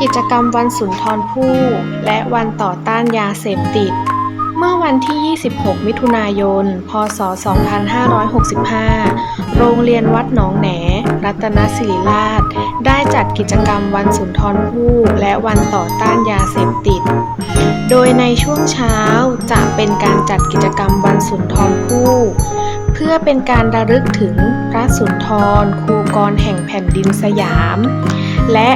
กิจกรรมวันสุนทรภู่และวันต่อต้านยาเสพติด เมื่อวันที่ 26 มิถุนายน พศ 2565 โรงเรียนวัดหนองแหน รัตนศิริราช ได้จัดกิจกรรมวันสุนทรภู่และวันต่อต้านยาเสพติด โดยในช่วงเช้าจะเป็นการจัดกิจกรรมวันสุนทรภู่เพื่อเป็นการระลึกถึงพระสุนทรครูกรแห่งแผ่นดินสยาม และ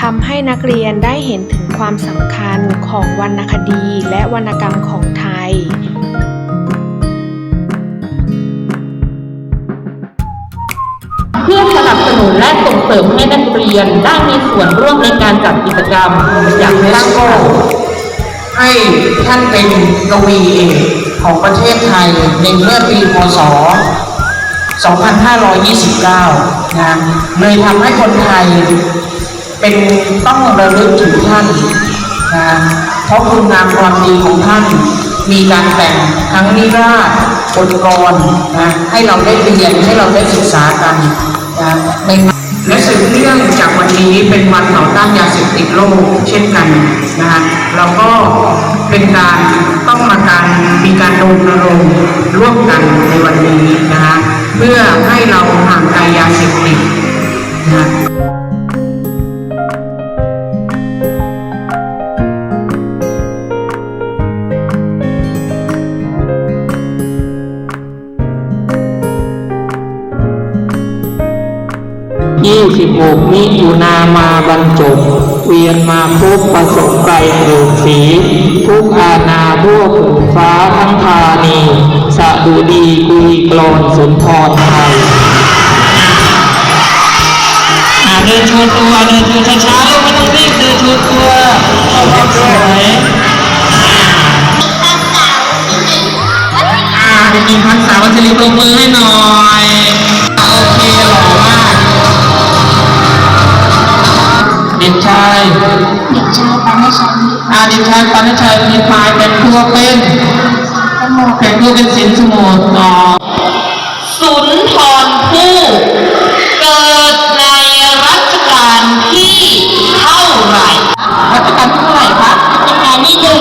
ทำให้นักเรียนได้เห็นถึงความสำคัญของวรรณคดีและวรรณกรรมของไทย เพื่อสนับสนุนและส่งเสริมให้นักเรียนได้มีส่วนร่วมในการจัดกิจกรรมอย่างสร้างสรรค์ให้ท่านเป็นกวีเอกของประเทศไทยในเมื่อปีพศ2529 นะเลยทำให้คนไทย เป็นต้องระลึกถึงท่านนะเพราะคุณงามความดีของท่าน มีการแต่งทั้งนิราศบทกรนะให้เราได้เรียนให้เราได้ศึกษากันนะในและสืบเนื่องจากวันนี้เป็นวันต่อต้านยาเสพติดโลกเช่นกันนะฮะเราก็เป็นการต้องมาการมีการรณรงค์ร่วมกันในวันนี้นะฮะเพื่อให้เราห่างไกลยาเสพติดนะ สิบหกมิถุนามาบรรจบ เวียนมาพบประสบไกลเถิดสี ทุกอาณาทั่วผืนฟ้าทั้งธานีสะดุดีกุยกลอนสุนทรไทยอ่าเดินโชว์ตัวเดินโชว์ช้าๆลูกไม่ต้องรีบเดินโชว์ตัวเอาความสวยอ่าเด็กหญิงพันษาวัชรีปรบมือให้หน่อย โอเคหล่อ ชายเด็กชายปานชัยอาเด็กชายปานชัยมีพายเป็นตัวเป็นสมุทรเป็นตัวเป็นสินสมุทรต่อสุนทรภู่เกิดในรัชกาลที่เท่าไหร่รัชกาลที่เท่าไหร่คะรัชกาลที่หนึ่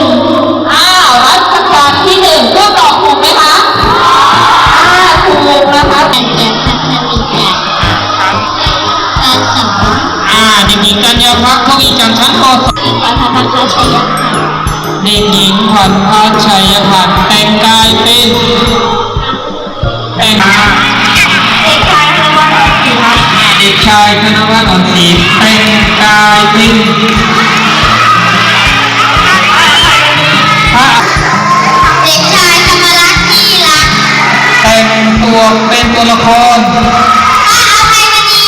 พักผู้อีจันทร์ชั้นปปัทพัฒนาชัยค่ะเด็กหญิงพันพัชชัยพันธ์แต่งกายเป็นแต่งเด็กชายธนวัฒน์ศรีวัฒน์เด็กชายธนวัฒน์อ่อนศรีแต่งกายเป็นพระเด็กชายธรรมรัตน์ที่รักแต่งตัวเป็นตัวละครพระอภัยมณี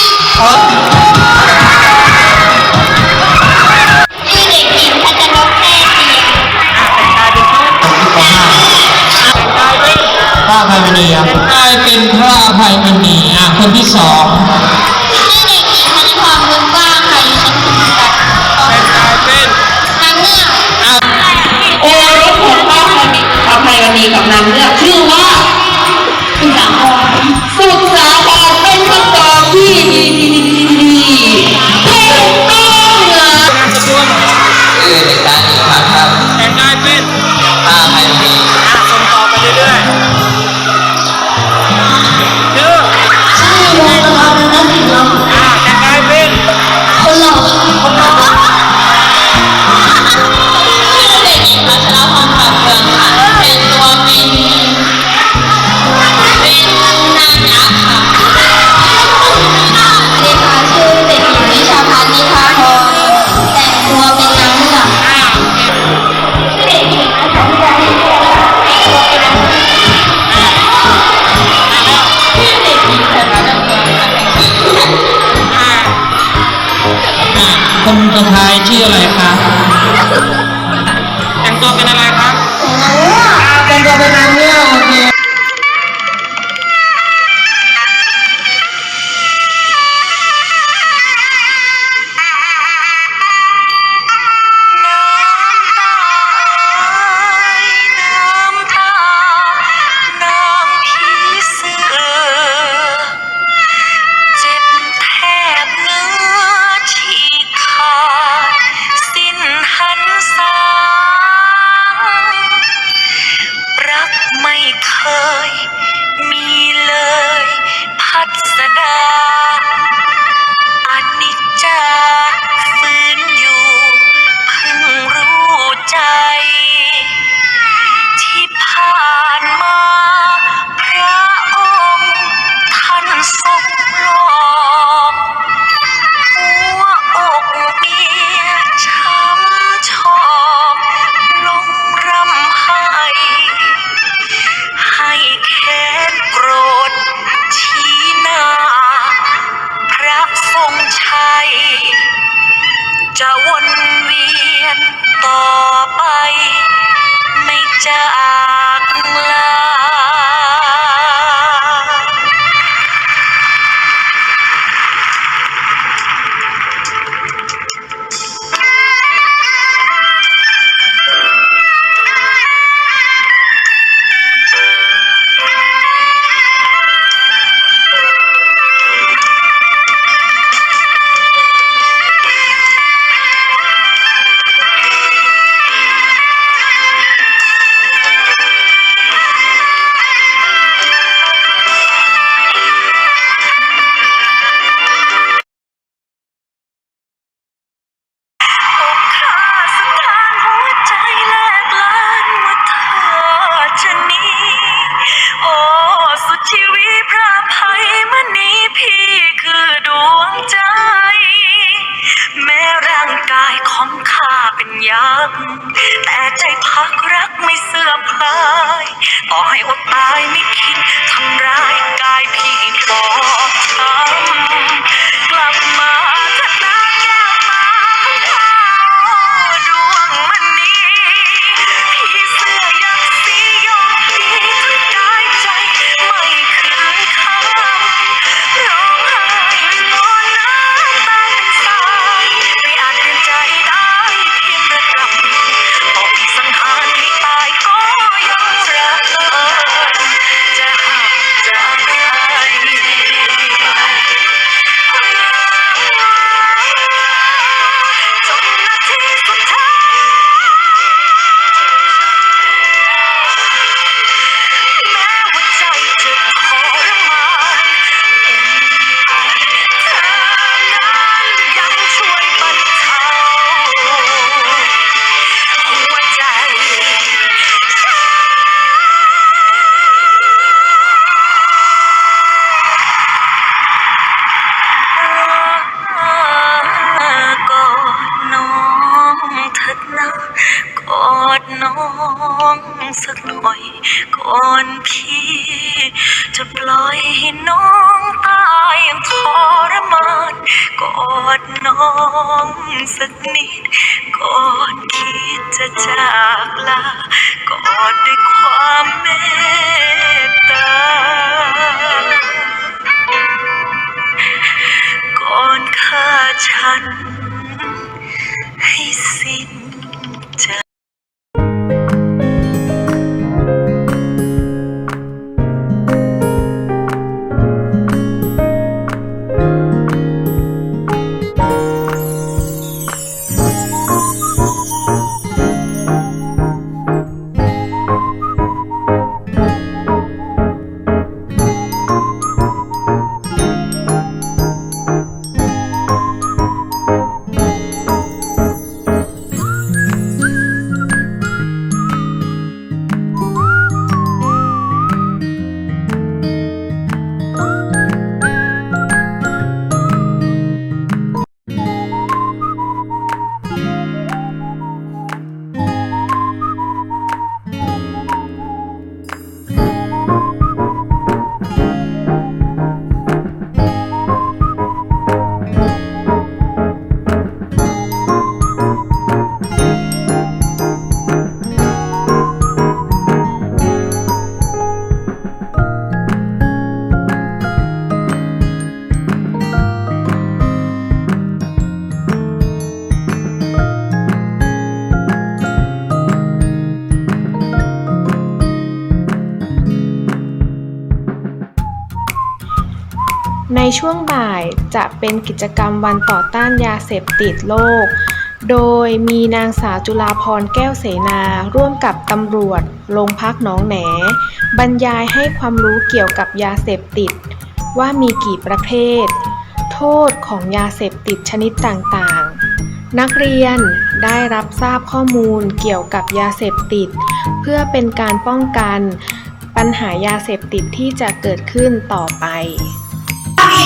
ระอภัยมณีครับกลายเป็นพระอภัยมณีอะคนที่สอง คนสุดท้ายชื่ออะไรคะแต่งตัวเป็นอะไร จะปล่อยให้น้องตายอย่างทรมานกอดน้องสักนิดก่อนคิดจะจากลากอดด้วยความเมตตาก่อนฆ่าฉัน ช่วงบ่ายจะเป็นกิจกรรมวันต่อต้านยาเสพติดโลก โดยมีนางสาวจุฬาพรแก้วเสนา ร่วมกับตำรวจโรงพักหนองแหน บรรยายให้ความรู้เกี่ยวกับยาเสพติด ว่ามีกี่ประเภท โทษของยาเสพติดชนิดต่างๆ นักเรียนได้รับทราบข้อมูลเกี่ยวกับยาเสพติด เพื่อเป็นการป้องกันปัญหายาเสพติดที่จะเกิดขึ้นต่อไป